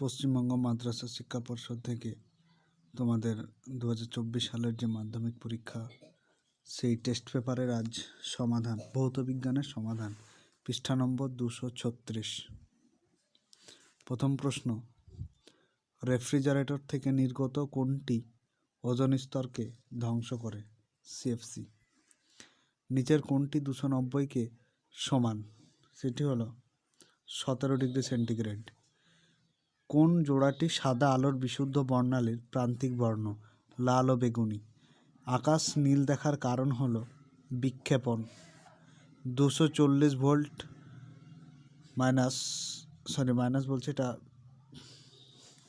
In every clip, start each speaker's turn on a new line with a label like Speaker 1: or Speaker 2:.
Speaker 1: পশ্চিমবঙ্গ মাদ্রাসা শিক্ষা পর্ষদ থেকে তোমাদের দু হাজার চব্বিশ সালের যে মাধ্যমিক পরীক্ষা, সেই টেস্ট পেপারের আজ সমাধান, ভৌত বিজ্ঞানের সমাধান, পৃষ্ঠা নম্বর দুশো ছত্রিশ। প্রথম প্রশ্ন, রেফ্রিজারেটর থেকে নির্গত কোনটি ওজন স্তরকে ধ্বংস করে? সিএফসি নিচের কোনটি দুশো নব্বইকে সমান? সেটি হলো সতেরো ডিগ্রি সেন্টিগ্রেড। কোন জোড়াটি সাদা আলোর বিশুদ্ধ বর্ণালীর প্রান্তিক বর্ণ, লাল ও বেগুনি? আকাশ নীল দেখার কারণ হল বিক্ষেপণ। দুশো চল্লিশ ভোল্ট মাইনাস, সরি, মাইনাস বলছে এটা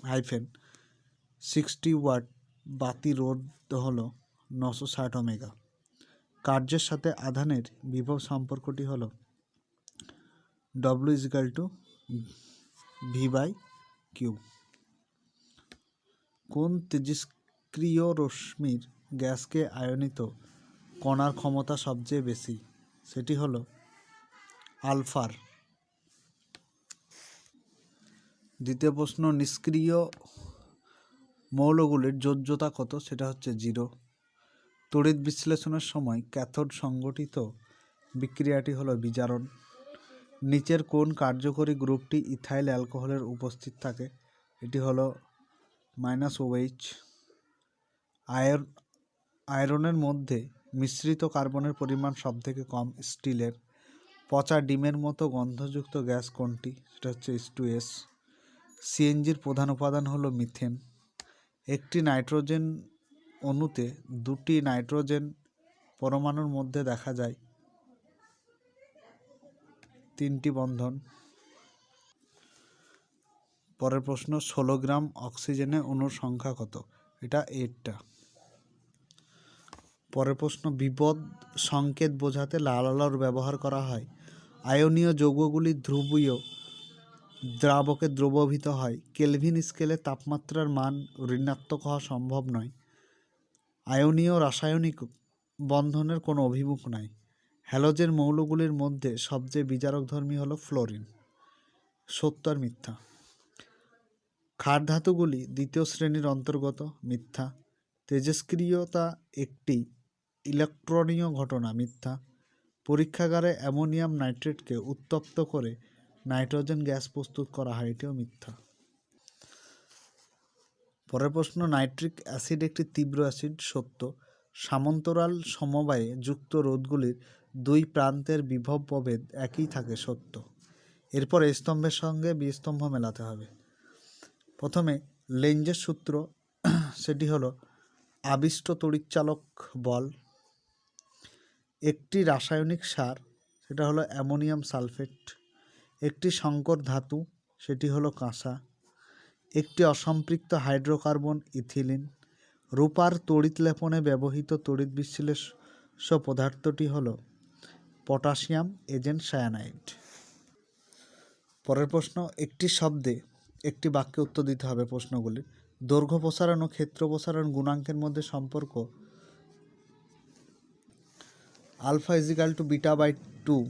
Speaker 1: হাইফেন, সিক্সটি ওয়াট বাতি রোধ হলো নশো ষাট ওমেগা। কার্যের সাথে আধানের বিভব সম্পর্কটি হলো W equal to V by Q. কোন তেজস্ক্রিয় রশ্মির গ্যাসকে আয়নিত কণার ক্ষমতা সবচেয়ে বেশি? সেটি হলো আলফার। দ্বিতীয় প্রশ্ন, নিষ্ক্রিয় মৌলগুলির যোজ্যতা কত? সেটা হচ্ছে জিরো। তড়িৎ বিশ্লেষণের সময় ক্যাথোড সংগঠিত বিক্রিয়াটি হলো বিজারণ। নিচের কোন কার্যকরী গ্রুপটি ইথাইল অ্যালকোহলের উপস্থিত থাকে? এটি হলো মাইনাস ওএইচ। আয়র আয়রনের মধ্যে মিশ্রিত কার্বনের পরিমাণ সবথেকে কম স্টিলের। পচা ডিমের মতো গন্ধযুক্ত গ্যাস কোনটি? সেটা হচ্ছে এস টু এস। সিএনজির প্রধান উপাদান হলো মিথেন। একটি নাইট্রোজেন অণুতে দুটি নাইট্রোজেন পরমাণুর মধ্যে দেখা যায়। তিনটি বন্ধন। পরের প্রশ্ন, ষোলো গ্রাম অক্সিজেনে অণুর সংখ্যা কত? এটা এইটটা। পরের প্রশ্ন, বিপদ সংকেত বোঝাতে লাল আলোর ব্যবহার করা হয়। আয়নীয় যৌগগুলি ধ্রুবীয় দ্রাবকে দ্রবীভূত হয়। কেলভিন স্কেলে তাপমাত্রার মান ঋণাত্মক হওয়া সম্ভব নয়। আয়নীয় রাসায়নিক বন্ধনের কোনো অভিমুখ নাই। হ্যালোজেন মৌলগুলির মধ্যে সবচেয়ে বিজারকধর্মী হলো ফ্লোরিন, সত্য আর মিথ্যা। ক্ষার ধাতুগুলি দ্বিতীয় শ্রেণির অন্তর্গত মিথ্যা। তেজস্ক্রিয়তা একটি ইলেকট্রনীয় ঘটনা মিথ্যা। পরীক্ষাগারে অ্যামোনিয়াম নাইট্রেটকে উত্তপ্ত করে নাইট্রোজেন গ্যাস প্রস্তুত করা হয়, এটিও মিথ্যা। পরের প্রশ্ন, নাইট্রিক অ্যাসিড একটি তীব্র অ্যাসিড, সত্য। সামন্তরাল সমবায়ে যুক্ত রোধগুলির দুই প্রান্তের বিভব প্রভেদ একই থাকে সত্য। এরপর স্তম্ভের সঙ্গে বিস্তম্ভ মেলাতে হবে। প্রথমে লেঞ্জের সূত্র, সেটি হলো আবিষ্ট তড়িৎচালক বল, একটি রাসায়নিক সার, সেটা হলো অ্যামোনিয়াম সালফেট, একটি সংকর ধাতু, সেটি হলো কাঁসা, একটি অসম্পৃক্ত হাইড্রোকার্বন, ইথিলিন, রূপার তড়িৎ লেপনে ব্যবহৃত তড়িৎ বিশ্লেষ্য পদার্থটি হল পটাশিয়াম এজেন্ট সায়ানাইড। পরের প্রশ্ন, একটি শব্দে একটি বাক্যে উত্তর দিতে হবে প্রশ্নগুলি। দৈর্ঘ্য প্রসারণ ও ক্ষেত্র প্রসারণ গুণাঙ্কের মধ্যে সম্পর্ক alpha equal to beta by two.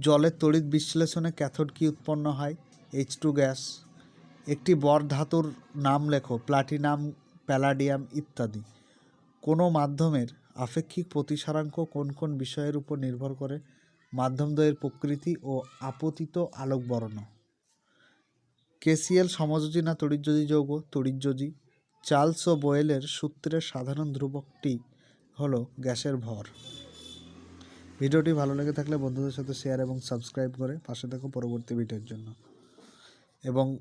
Speaker 1: জলের তড়িৎ বিশ্লেষণে ক্যাথোড কি উৎপন্ন হয়? H two gas. একটি বর ধাতুর নাম লেখো, প্লাটিনাম, প্যালাডিয়াম ইত্যাদি। কোনো মাধ্যমের আপেক্ষিক প্রতিসারাঙ্ক কোন কোন বিষয়ের উপর নির্ভর করে? মাধ্যমদ্বয়ের প্রকৃতি ও আপতিত আলোক বর্ণ কেসিএল, সমযোজী না তড়িৎযোজী যৌগ? তড়িৎযোজী। চার্লস ও বোয়েলের সূত্রের সাধারণ ধ্রুবকটি হলো গ্যাসের ভর। ভিডিওটি ভালো লেগে থাকলে বন্ধুদের সাথে শেয়ার এবং সাবস্ক্রাইব করে পাশে থাকো পরবর্তী ভিডিওর জন্য। এবং